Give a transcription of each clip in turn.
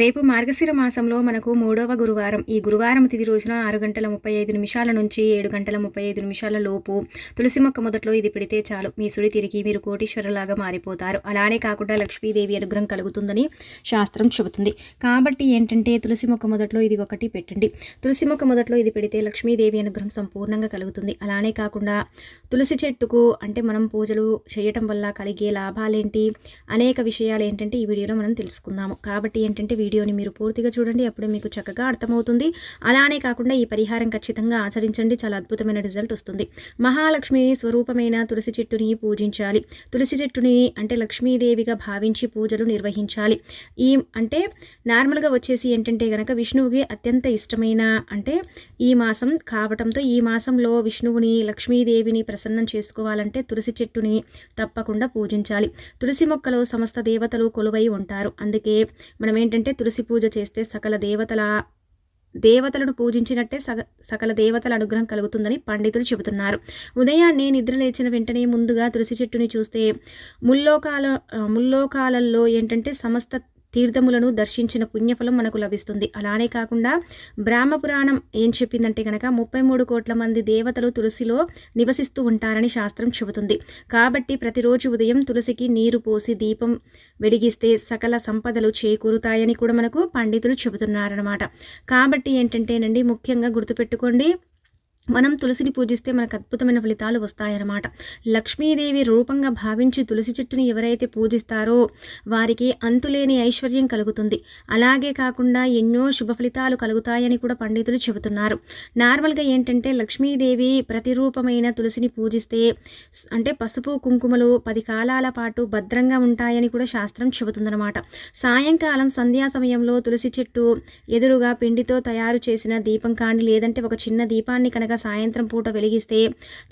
రేపు మార్గశిర మాసంలో మనకు మూడవ గురువారం. ఈ గురువారం తిది రోజున ఆరు గంటల ముప్పై ఐదు నిమిషాల నుంచి ఏడు గంటల ముప్పై ఐదు నిమిషాల లోపు తులసి మొక్క మొదట్లో ఇది పెడితే చాలు. మీ సుడి తిరిగి మీరు కోటీశ్వరులాగా మారిపోతారు. అలానే కాకుండా లక్ష్మీదేవి అనుగ్రహం కలుగుతుందని శాస్త్రం చెబుతుంది. కాబట్టి ఏంటంటే తులసి మొక్క మొదట్లో ఇది ఒకటి పెట్టండి. తులసి మొక్క మొదట్లో ఇది పెడితే లక్ష్మీదేవి అనుగ్రహం సంపూర్ణంగా కలుగుతుంది. అలానే కాకుండా తులసి చెట్టుకు అంటే మనం పూజలు చేయటం వల్ల కలిగే లాభాలేంటి? అనేక విషయాలు ఏంటంటే ఈ వీడియోలో మనం తెలుసుకుందాము. కాబట్టి ఏంటంటే వీడియోని మీరు పూర్తిగా చూడండి అప్పుడే మీకు చక్కగా అర్థమవుతుంది. అలానే కాకుండా ఈ పరిహారం ఖచ్చితంగా ఆచరించండి చాలా అద్భుతమైన రిజల్ట్ వస్తుంది. మహాలక్ష్మి స్వరూపమైన తులసి చెట్టుని పూజించాలి. తులసి చెట్టుని అంటే లక్ష్మీదేవిగా భావించి పూజలు నిర్వహించాలి. ఈ అంటే నార్మల్గా వచ్చేసి ఏంటంటే గనక విష్ణువుకి అత్యంత ఇష్టమైన అంటే ఈ మాసం కావటంతో ఈ మాసంలో విష్ణువుని లక్ష్మీదేవిని ప్రసన్నం చేసుకోవాలంటే తులసి చెట్టుని తప్పకుండా పూజించాలి. తులసి మొక్కలో సమస్త దేవతలు కొలువై ఉంటారు. అందుకే మనం ఏంటంటే తులసి పూజ చేస్తే సకల దేవతల దేవతలను పూజించినట్టే సగ సకల దేవతల అనుగ్రహం కలుగుతుందని పండితులు చెబుతున్నారు. ఉదయాన్నే నిద్ర లేచిన వెంటనే ముందుగా తులసి చెట్టుని చూస్తే ముల్లోకాల ముల్లోకాలలో ఏంటంటే సమస్త తీర్థములను దర్శించిన పుణ్యఫలం మనకు లభిస్తుంది. అలానే కాకుండా బ్రహ్మపురాణం ఏం చెప్పిందంటే కనుక ముప్పై మూడు కోట్ల మంది దేవతలు తులసిలో నివసిస్తూ ఉంటారని శాస్త్రం చెబుతుంది. కాబట్టి ప్రతిరోజు ఉదయం తులసికి నీరు పోసి దీపం వెలిగిస్తే సకల సంపదలు చేకూరుతాయని కూడా మనకు పండితులు చెబుతున్నారనమాట కాబట్టి ఏంటంటేనండి ముఖ్యంగా గుర్తుపెట్టుకోండి మనం తులసిని పూజిస్తే మనకు అద్భుతమైన ఫలితాలు వస్తాయన్నమాట. లక్ష్మీదేవి రూపంగా భావించి తులసి చెట్టుని ఎవరైతే పూజిస్తారో వారికి అంతులేని ఐశ్వర్యం కలుగుతుంది. అలాగే కాకుండా ఎన్నో శుభ ఫలితాలు కలుగుతాయని కూడా పండితులు చెబుతున్నారు. నార్మల్గా ఏంటంటే లక్ష్మీదేవి ప్రతిరూపమైన తులసిని పూజిస్తే అంటే పసుపు కుంకుమలు పది కాలాల పాటు భద్రంగా ఉంటాయని కూడా శాస్త్రం చెబుతుందన్నమాట. సాయంకాలం సంధ్యా సమయంలో తులసి చెట్టు ఎదురుగా పిండితో తయారు చేసిన దీపం కానీ లేదంటే ఒక చిన్న దీపాన్ని కనుక సాయంత్రం పూట వెలిగిస్తే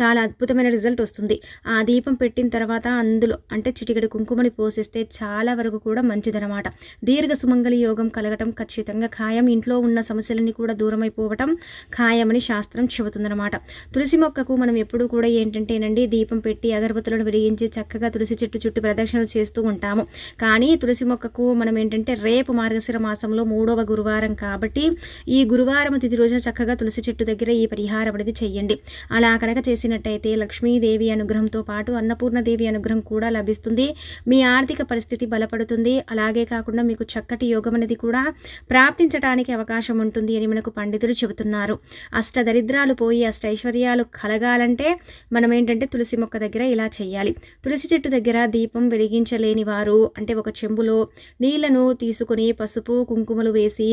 చాలా అద్భుతమైన రిజల్ట్ వస్తుంది. ఆ దీపం పెట్టిన తర్వాత అందులో అంటే చిటికెడు కుంకుమని పోసేస్తే చాలా వరకు కూడా మంచిదనమాట దీర్ఘ సుమంగళి యోగం కలగటం ఖచ్చితంగా ఖాయం. ఇంట్లో ఉన్న సమస్యలన్నీ కూడా దూరమైపోవటం ఖాయమని శాస్త్రం చెబుతుందనమాట తులసి మొక్కకు మనం ఎప్పుడూ కూడా ఏంటంటేనండి దీపం పెట్టి అగరబత్తులను వెలిగించి చక్కగా తులసి చెట్టు చుట్టూ ప్రదక్షిణలు చేస్తూ ఉంటాము. కానీ తులసి మొక్కకు మనం ఏంటంటే రేపు మార్గశిర మాసంలో మూడవ గురువారం కాబట్టి ఈ గురువారం తిథి రోజున చక్కగా తులసి చెట్టు దగ్గర ఈ పరిహారం అనేది చెయ్యండి. అలా కనుక చేసినట్టయితే లక్ష్మీదేవి అనుగ్రహంతో పాటు అన్నపూర్ణదేవి అనుగ్రహం కూడా లభిస్తుంది. మీ ఆర్థిక పరిస్థితి బలపడుతుంది. అలాగే కాకుండా మీకు చక్కటి యోగం అనేది కూడా ప్రాప్తించడానికి అవకాశం ఉంటుంది అని మనకు పండితులు చెబుతున్నారు. అష్ట దరిద్రాలు పోయి అష్ట ఐశ్వర్యాలు కలగాలంటే మనం ఏంటంటే తులసి మొక్క దగ్గర ఇలా చేయాలి తులసి చెట్టు దగ్గర దీపం వెలిగించలేని వారు అంటే ఒక చెంబులో నీళ్ళను తీసుకుని పసుపు కుంకుమలు వేసి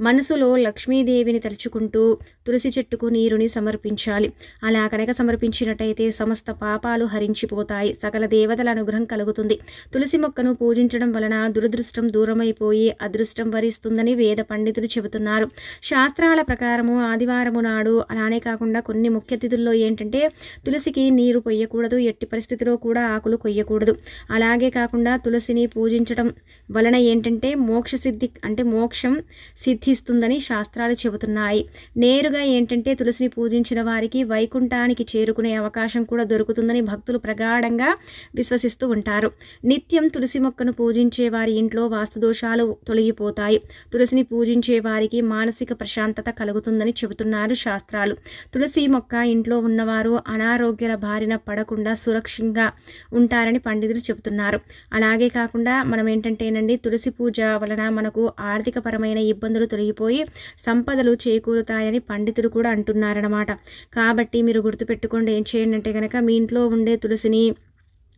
మనసులో లక్ష్మీదేవిని తలుచుకుంటూ తులసి చెట్టుకు నీరుని సమర్పించాలి. అలా కనుక సమర్పించినట్టయితే సమస్త పాపాలు హరించిపోతాయి. సకల దేవతల అనుగ్రహం కలుగుతుంది. తులసి మొక్కను పూజించడం వలన దురదృష్టం దూరమైపోయి అదృష్టం వరిస్తుందని వేద పండితులు చెబుతున్నారు. శాస్త్రాల ప్రకారము ఆదివారము నాడు అలానే కాకుండా కొన్ని ముఖ్య తిథుల్లో ఏంటంటే తులసికి నీరు పొయ్యకూడదు ఎట్టి పరిస్థితిలో కూడా ఆకులు కొయ్యకూడదు. అలాగే కాకుండా తులసిని పూజించడం వలన ఏంటంటే మోక్ష సిద్ధి అంటే మోక్షం సిద్ధిస్తుందని శాస్త్రాలు చెబుతున్నాయి. నేరుగా ఏంటంటే తులసిని పూజ పూజించిన వారికి వైకుంఠానికి చేరుకునే అవకాశం కూడా దొరుకుతుందని భక్తులు ప్రగాఢంగా విశ్వసిస్తూ ఉంటారు. నిత్యం తులసి మొక్కను పూజించే వారి ఇంట్లో వాస్తుదోషాలు తొలగిపోతాయి. తులసిని పూజించే వారికి మానసిక ప్రశాంతత కలుగుతుందని చెబుతున్నారు శాస్త్రాలు. తులసి మొక్క ఇంట్లో ఉన్నవారు అనారోగ్యాల బారిన పడకుండా సురక్షంగా ఉంటారని పండితులు చెబుతున్నారు. అలాగే కాకుండా మనం ఏంటంటేనండి తులసి పూజ వలన మనకు ఆర్థికపరమైన ఇబ్బందులు తొలగిపోయి సంపదలు చేకూరుతాయని పండితులు కూడా అంటున్నారన్నమాట. కాబట్టి మీరు గుర్తుపెట్టుకోండి ఏం చేయండి అంటే కనుక మీ ఇంట్లో ఉండే తులసిని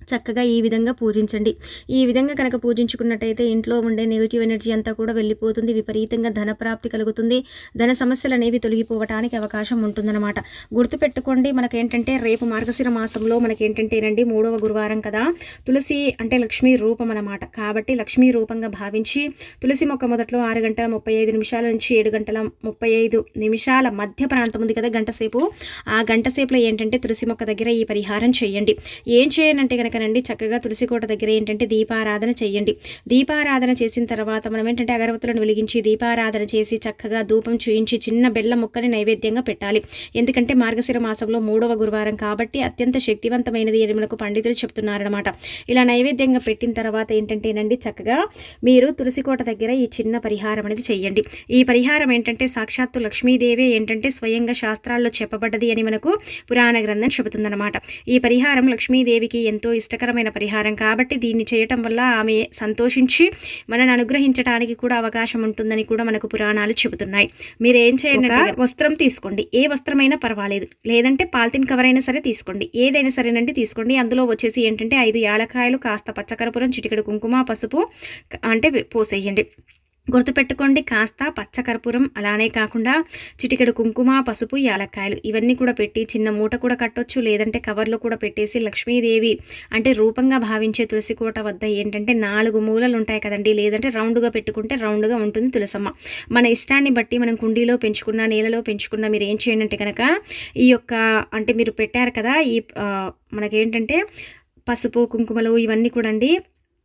చక్కగా ఈ విధంగా పూజించండి. ఈ విధంగా కనుక పూజించుకున్నట్టయితే ఇంట్లో ఉండే నెగిటివ్ ఎనర్జీ అంతా కూడా వెళ్ళిపోతుంది. విపరీతంగా ధన ప్రాప్తి కలుగుతుంది. ధన సమస్యలు అనేవి తొలగిపోవటానికి అవకాశం ఉంటుందన్నమాట. గుర్తుపెట్టుకోండి మనకేంటంటే రేపు మార్గశిర మాసంలో మనకేంటంటేనండి మూడవ గురువారం కదా. తులసి అంటే లక్ష్మీ రూపం అన్నమాట. కాబట్టి లక్ష్మీ రూపంగా భావించి తులసి మొక్క మొదట్లో ఆరు గంటల ముప్పై ఐదు నిమిషాల నుంచి ఏడు గంటల ముప్పై ఐదు నిమిషాల మధ్య ప్రాంతం ఉంది కదా గంట సేపు. ఆ గంట సేపులో ఏంటంటే తులసి మొక్క దగ్గర ఈ పరిహారం చేయండి. ఏం చేయనంటే కనుక కనుకనండి. చక్కగా తులసి కోట దగ్గర ఏంటంటే దీపారాధన చేయండి దీపారాధన చేసిన తర్వాత మనం ఏంటంటే అగరవత్తులను వెలిగించి దీపారాధన చేసి చక్కగా ధూపం చూయించి చిన్న బెల్ల ముక్కని నైవేద్యంగా పెట్టాలి. ఎందుకంటే మార్గశిర మాసంలో మూడవ గురువారం కాబట్టి అత్యంత శక్తివంతమైనది ఎరుమలకు పండితులు చెప్తున్నారనమాట ఇలా నైవేద్యంగా పెట్టిన తర్వాత ఏంటంటేనండి చక్కగా మీరు తులసికోట దగ్గర ఈ చిన్న పరిహారం అనేది చేయండి ఈ పరిహారం ఏంటంటే సాక్షాత్తు లక్ష్మీదేవి ఏంటంటే స్వయంగా శాస్త్రాల్లో చెప్పబడ్డది అని మనకు పురాణ గ్రంథం చెబుతుందన్నమాట. ఈ పరిహారం లక్ష్మీదేవికి ఎంతో ఇష్టకరమైన పరిహారం కాబట్టి దీన్ని చేయటం వల్ల ఆమె సంతోషించి మనని అనుగ్రహించడానికి కూడా అవకాశం ఉంటుందని కూడా మనకు పురాణాలు చెబుతున్నాయి. మీరు ఏం చేయండి వస్త్రం తీసుకోండి. ఏ వస్త్రమైనా పర్వాలేదు. లేదంటే పాలిథిన్ కవర్ అయినా సరే తీసుకోండి. ఏదైనా సరేనండి తీసుకోండి. అందులో వచ్చేసి ఏంటంటే ఐదు యాలకాయలు కాస్త పచ్చకర్పూరం చిటికెడు కుంకుమ పసుపు అంటే పోసేయండి. గుర్తుపెట్టుకోండి కాస్త పచ్చకర్పూరం అలానే కాకుండా చిటికెడు కుంకుమ పసుపు యాలక్కాయలు ఇవన్నీ కూడా పెట్టి చిన్న మూట కూడా కట్టొచ్చు లేదంటే కవర్లో కూడా పెట్టేసి లక్ష్మీదేవి అంటే రూపంగా భావించే తులసి కోట వద్ద ఏంటంటే నాలుగు మూలలు ఉంటాయి కదండి. లేదంటే రౌండ్గా పెట్టుకుంటే రౌండ్గా ఉంటుంది తులసమ్మ. మన ఇష్టాన్ని బట్టి మనం కుండీలో పెంచుకున్న నేలలో పెంచుకున్న మీరు ఏం చేయండి అంటే కనుక ఈ యొక్క అంటే మీరు పెట్టారు కదా ఈ మనకేంటంటే పసుపు కుంకుమలు ఇవన్నీ కూడా అండి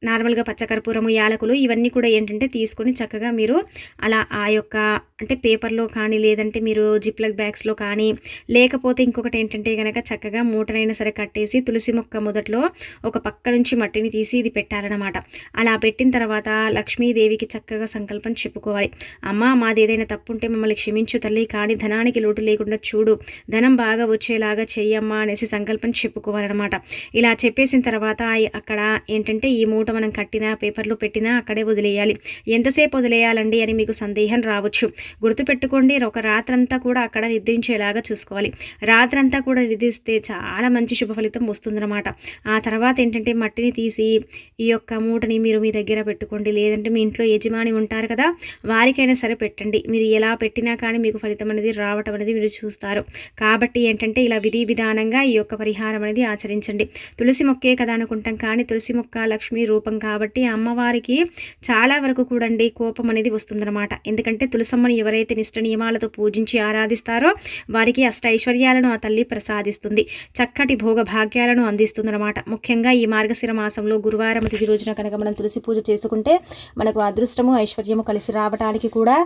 నార్మల్గా పచ్చకర్పూరము యాలకులు ఇవన్నీ కూడా ఏంటంటే తీసుకొని చక్కగా మీరు అలా ఆ యొక్క అంటే పేపర్లో కానీ లేదంటే మీరు జిప్లక్ బ్యాగ్స్లో కానీ లేకపోతే ఇంకొకటి ఏంటంటే కనుక చక్కగా మూటనైనా సరే కట్టేసి తులసి మొక్క మొదట్లో ఒక పక్క నుంచి మట్టిని తీసి ఇది పెట్టాలన్నమాట. అలా పెట్టిన తర్వాత లక్ష్మీదేవికి చక్కగా సంకల్పం చెప్పుకోవాలి. అమ్మ మాది ఏదైనా తప్పు ఉంటే మమ్మల్ని క్షమించు తల్లి కానీ ధనానికి లోటు లేకుండా చూడు. ధనం బాగా వచ్చేలాగా చెయ్యమ్మా అనేసి సంకల్పం చెప్పుకోవాలన్నమాట. ఇలా చెప్పేసిన తర్వాత అక్కడ ఏంటంటే ఈ మూట మనం కట్టినా పేపర్లు పెట్టినా అక్కడే వదిలేయాలి. ఎంతసేపు వదిలేయాలండి అని మీకు సందేహం రావచ్చు. గుర్తుపెట్టుకోండి ఒక రాత్రంతా కూడా అక్కడ నిద్రించేలాగా చూసుకోవాలి. రాత్రంతా కూడా నిద్రిస్తే చాలా మంచి శుభ ఫలితం వస్తుందన్నమాట. ఆ తర్వాత ఏంటంటే మట్టిని తీసి ఈ యొక్క మూటని మీరు మీ దగ్గర పెట్టుకోండి. లేదంటే మీ ఇంట్లో యజమాని ఉంటారు కదా వారికైనా సరే పెట్టండి. మీరు ఎలా పెట్టినా కానీ మీకు ఫలితం అనేది రావటం అనేది మీరు చూస్తారు. కాబట్టి ఏంటంటే ఇలా విధి విధానంగా ఈ యొక్క పరిహారం అనేది ఆచరించండి. తులసి మొక్కే కదా అనుకుంటాం కానీ తులసి మొక్క లక్ష్మీ రూపం కాబట్టి అమ్మవారికి చాలా వరకు కూడండి కోపం అనేది వస్తుందన్నమాట. ఎందుకంటే తులసమ్మని ఎవరైతే నిష్ట నియమాలతో పూజించి ఆరాధిస్తారో వారికి అష్ట ఐశ్వర్యాలను ఆ తల్లి ప్రసాదిస్తుంది. చక్కటి భోగ భాగ్యాలను అందిస్తుందన్నమాట. ముఖ్యంగా ఈ మార్గశిర మాసంలో గురువారం తిథి రోజున కనుక మనం తులసి పూజ చేసుకుంటే మనకు అదృష్టము ఐశ్వర్యము కలిసి రావడానికి కూడా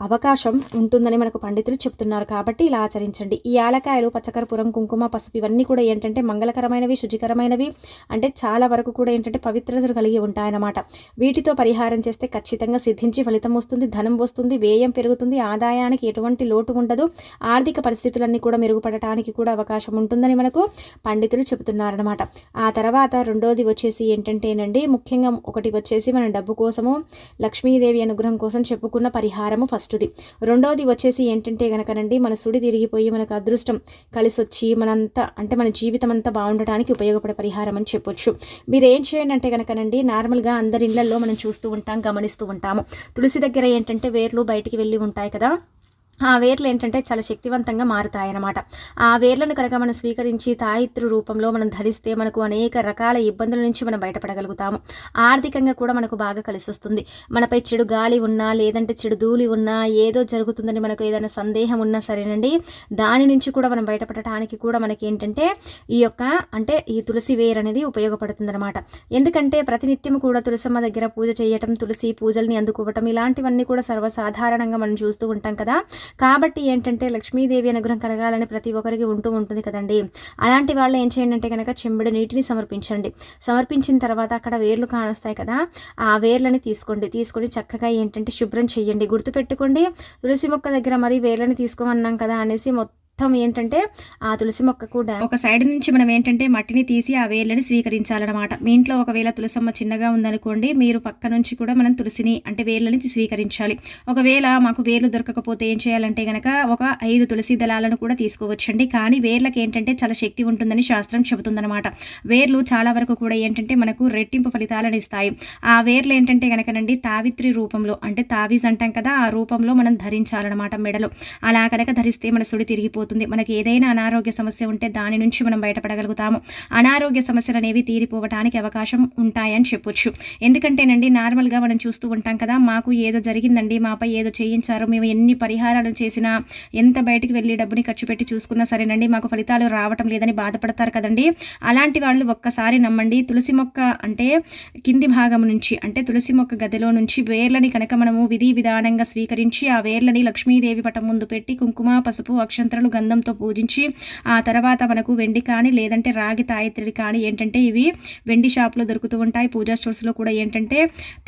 అవకాశం ఉంటుందని మనకు పండితులు చెప్తున్నారు కాబట్టి ఇలా ఆచరించండి. ఈ ఆలకాయలు పచ్చకరపురం కుంకుమ పసుపు ఇవన్నీ కూడా ఏంటంటే మంగళకరమైనవి శుచికరమైనవి అంటే చాలా వరకు కూడా ఏంటంటే పవిత్రతను కలిగి ఉంటాయన్నమాట. వీటితో పరిహారం చేస్తే ఖచ్చితంగా సిద్ధించి ఫలితం వస్తుంది ధనం వస్తుంది వ్యయం పెరుగుతుంది ఆదాయానికి ఎటువంటి లోటు ఉండదు ఆర్థిక పరిస్థితులన్నీ కూడా మెరుగుపడటానికి కూడా అవకాశం ఉంటుందని మనకు పండితులు చెబుతున్నారనమాట ఆ తర్వాత రెండోది వచ్చేసి ఏంటంటేనండి ముఖ్యంగా ఒకటి వచ్చేసి మన డబ్బు కోసము లక్ష్మీదేవి అనుగ్రహం కోసం చెప్పుకున్న పరిహారము ఫస్ట్. ఫస్ట్ది రెండవది వచ్చేసి ఏంటంటే కనుకనండి మన సుడి తిరిగిపోయి మనకు అదృష్టం కలిసి వచ్చి మనంతా అంటే మన జీవితం అంతా బాగుండటానికి ఉపయోగపడే పరిహారం అని చెప్పొచ్చు. మీరు ఏం చేయండి అంటే కనుకనండి నార్మల్గా అందరి ఇళ్ళలో మనం చూస్తూ ఉంటాం గమనిస్తూ ఉంటాము. తులసి దగ్గర ఏంటంటే వేర్లు బయటికి వెళ్ళి ఉంటాయి కదా. ఆ వేర్లు ఏంటంటే చాలా శక్తివంతంగా మారుతాయన్నమాట. ఆ వేర్లను కనుక మనం స్వీకరించి తాయిత్రు రూపంలో మనం ధరిస్తే మనకు అనేక రకాల ఇబ్బందుల నుంచి మనం బయటపడగలుగుతాము. ఆర్థికంగా కూడా మనకు బాగా కలిసి వస్తుంది మనపై చెడు గాలి ఉన్నా లేదంటే చెడు ధూళి ఉన్నా ఏదో జరుగుతుందని మనకు ఏదైనా సందేహం ఉన్నా సరేనండి. దాని నుంచి కూడా మనం బయటపడటానికి కూడా మనకి ఏంటంటే ఈ యొక్క అంటే ఈ తులసి వేర్ అనేది ఉపయోగపడుతుందన్నమాట. ఎందుకంటే ప్రతినిత్యం కూడా తులసమ్మ దగ్గర పూజ చేయటం తులసి పూజల్ని అందుకోవటం ఇలాంటివన్నీ కూడా సర్వసాధారణంగా మనం చూస్తూ ఉంటాం కదా. కాబట్టి ఏంటంటే లక్ష్మీదేవి అనుగ్రహం కలగాలని ప్రతి ఒక్కరికి ఉంటూ ఉంటుంది కదండి. అలాంటి వాళ్ళు ఏం చేయండి అంటే కనుక చెంబుడు నీటిని సమర్పించండి. సమర్పించిన తర్వాత అక్కడ వేర్లు కానొస్తాయి కదా ఆ వేర్లని తీసుకోండి. తీసుకొని చక్కగా ఏంటంటే శుభ్రం చేయండి. గుర్తుపెట్టుకోండి. తులసి మొక్క దగ్గర మరి వేర్లని తీసుకోమన్నాం కదా అనేసి మొత్తం మొత్తం ఏంటంటే ఆ తులసి మొక్క కూడా ఒక సైడ్ నుంచి మనం ఏంటంటే మట్టిని తీసి ఆ వేర్లని స్వీకరించాలన్నమాట. మీ ఇంట్లో ఒకవేళ తులసమ్మ చిన్నగా ఉందనుకోండి మీరు పక్క నుంచి కూడా మనం తులసిని అంటే వేర్లని స్వీకరించాలి. ఒకవేళ మాకు వేర్లు దొరకకపోతే ఏం చేయాలంటే గనక ఒక ఐదు తులసి దళాలను కూడా తీసుకోవచ్చండి. కానీ వేర్లకు ఏంటంటే చాలా శక్తి ఉంటుందని శాస్త్రం చెబుతుందన్నమాట. వేర్లు చాలా వరకు కూడా ఏంటంటే మనకు రెట్టింపు ఫలితాలను ఇస్తాయి. ఆ వేర్లు ఏంటంటే కనుకనండి తావిత్రి రూపంలో అంటే తావిజ్ అంటాం కదా ఆ రూపంలో మనం ధరించాలన్నమాట మెడలో. అలా కనుక ధరిస్తే మన సుడి తిరిగిపోతుంది. తీరిపోతుంది మనకి ఏదైనా అనారోగ్య సమస్య ఉంటే దాని నుంచి మనం బయటపడగలుగుతాము. అనారోగ్య సమస్యలు అనేవి తీరిపోవడానికి అవకాశం ఉంటాయని చెప్పొచ్చు. ఎందుకంటేనండి నార్మల్గా మనం చూస్తూ ఉంటాం కదా మాకు ఏదో జరిగిందండి మాపై ఏదో చేయించారు మేము ఎన్ని పరిహారాలు చేసినా ఎంత బయటికి వెళ్ళి డబ్బుని ఖర్చు పెట్టి చూసుకున్నా సరేనండి మాకు ఫలితాలు రావటం లేదని బాధపడతారు కదండి. అలాంటి వాళ్ళు ఒక్కసారి నమ్మండి తులసి మొక్క అంటే కింది భాగం నుంచి అంటే తులసి మొక్క గదిలో నుంచి వేర్లని కనుక మనము విధి విధానంగా స్వీకరించి ఆ వేర్లని లక్ష్మీదేవి పటం ముందు పెట్టి కుంకుమ పసుపు అక్షంతరలు గంధంతో పూజించి ఆ తర్వాత మనకు వెండి కానీ లేదంటే రాగి తాయిత్రి కానీ ఏంటంటే ఇవి వెండి షాప్లో దొరుకుతూ ఉంటాయి. పూజా స్టోర్స్లో కూడా ఏంటంటే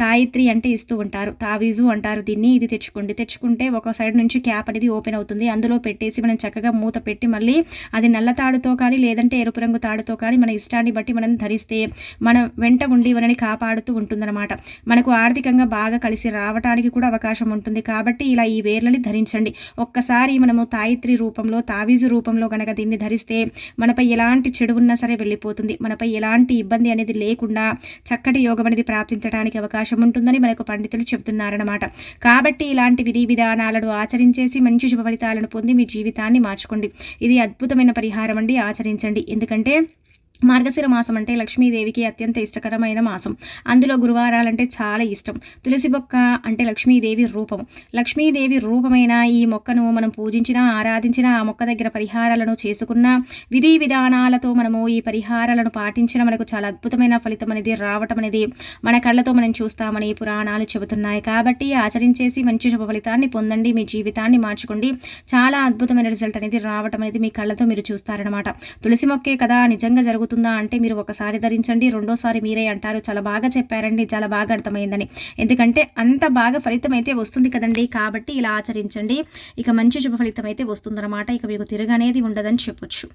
తాయిత్రి అంటే ఇస్తూ ఉంటారు. తావీజు అంటారు దీన్ని. ఇది తెచ్చుకోండి. తెచ్చుకుంటే ఒక సైడ్ నుంచి క్యాప్ అనేది ఓపెన్ అవుతుంది. అందులో పెట్టేసి మనం చక్కగా మూత పెట్టి మళ్ళీ అది నల్ల తాడుతో కానీ లేదంటే ఎరుపు రంగు తాడుతో కానీ మన ఇష్టాన్ని బట్టి మనం ధరిస్తే మన వెంట ఉండి మనని కాపాడుతూ ఉంటుందన్నమాట. మనకు ఆర్థికంగా బాగా కలిసి రావడానికి కూడా అవకాశం ఉంటుంది. కాబట్టి ఇలా ఈ వేర్లని ధరించండి. ఒక్కసారి మనము తాయిత్రి రూపంలో తావీజు రూపంలో కనుక దీన్ని ధరిస్తే మనపై ఎలాంటి చెడు ఉన్నా సరే వెళ్ళిపోతుంది. మనపై ఎలాంటి ఇబ్బంది అనేది లేకుండా చక్కటి యోగం అనేది ప్రాప్తించడానికి అవకాశం ఉంటుందని మనకు పండితులు చెబుతున్నారన్నమాట. కాబట్టి ఇలాంటి విధి విధానాలను ఆచరించేసి మంచి శుభ ఫలితాలను పొంది మీ జీవితాన్ని మార్చుకోండి. ఇది అద్భుతమైన పరిహారం అండి. ఆచరించండి. ఎందుకంటే మార్గశిర మాసం అంటే లక్ష్మీదేవికి అత్యంత ఇష్టకరమైన మాసం. అందులో గురువారాలంటే చాలా ఇష్టం. తులసి మొక్క అంటే లక్ష్మీదేవి రూపం. లక్ష్మీదేవి రూపమైన ఈ మొక్కను మనం పూజించినా ఆరాధించిన ఆ మొక్క దగ్గర పరిహారాలను చేసుకున్న విధి విధానాలతో మనము ఈ పరిహారాలను పాటించిన మనకు చాలా అద్భుతమైన ఫలితం అనేది రావటం అనేది మన కళ్ళతో మనం చూస్తామని పురాణాలు చెబుతున్నాయి. కాబట్టి ఆచరించేసి మంచి శుభ ఫలితాన్ని పొందండి మీ జీవితాన్ని మార్చుకోండి. చాలా అద్భుతమైన రిజల్ట్ అనేది రావటం అనేది మీ కళ్ళతో మీరు చూస్తారనమాట తులసి మొక్కే కదా నిజంగా జరుగుతుంది. అవుతుందా అంటే మీరు ఒకసారి ధరించండి రెండోసారి మీరే అంటారు. చాలా బాగా చెప్పారండి. చాలా బాగా అర్థమైందని. ఎందుకంటే అంత బాగా ఫలితం అయితే వస్తుంది కదండి. కాబట్టి ఇలా ఆచరించండి. ఇక మంచి శుభ ఫలితం అయితే వస్తుందన్నమాట. ఇక మీకు తిరగనేది ఉండదని చెప్పొచ్చు.